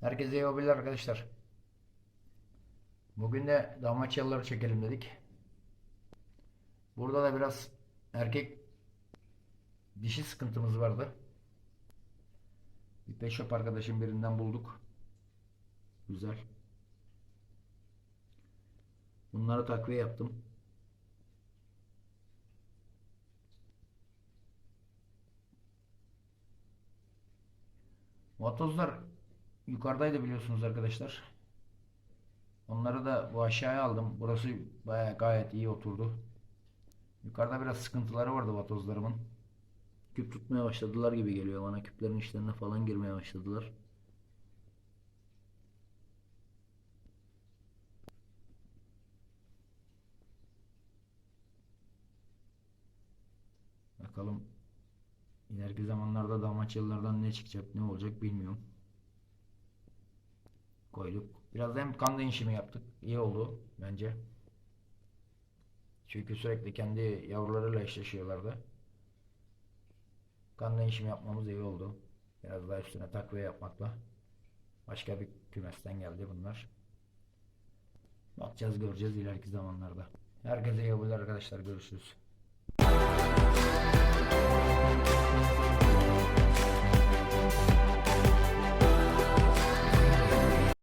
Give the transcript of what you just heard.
Herkese iyi hobiler arkadaşlar. Bugün de Dalmaçyalıları çekelim dedik. Burada da biraz erkek dişi sıkıntımız vardı. Bir pet shop arkadaşım birinden bulduk. Güzel. Bunları takviye yaptım. Vatozlar yukarıdaydı biliyorsunuz arkadaşlar. Onları da bu aşağıya aldım. Burası baya gayet iyi oturdu. Yukarıda biraz sıkıntıları vardı vatozlarımın. Küp tutmaya başladılar gibi geliyor bana. Küplerin içlerine falan girmeye başladılar. Bakalım ileriki zamanlarda Dalmaçyalılardan ne çıkacak ne olacak bilmiyorum. Koyduk. Biraz da hem kan değişimi yaptık. İyi oldu bence. Çünkü sürekli kendi yavrularıyla eşleşiyorlardı. Kan değişimi yapmamız iyi oldu. Biraz daha üstüne takviye yapmakla. Başka bir kümesten geldi bunlar. Bakacağız göreceğiz ileriki zamanlarda. Herkese iyi hobiler arkadaşlar. Görüşürüz.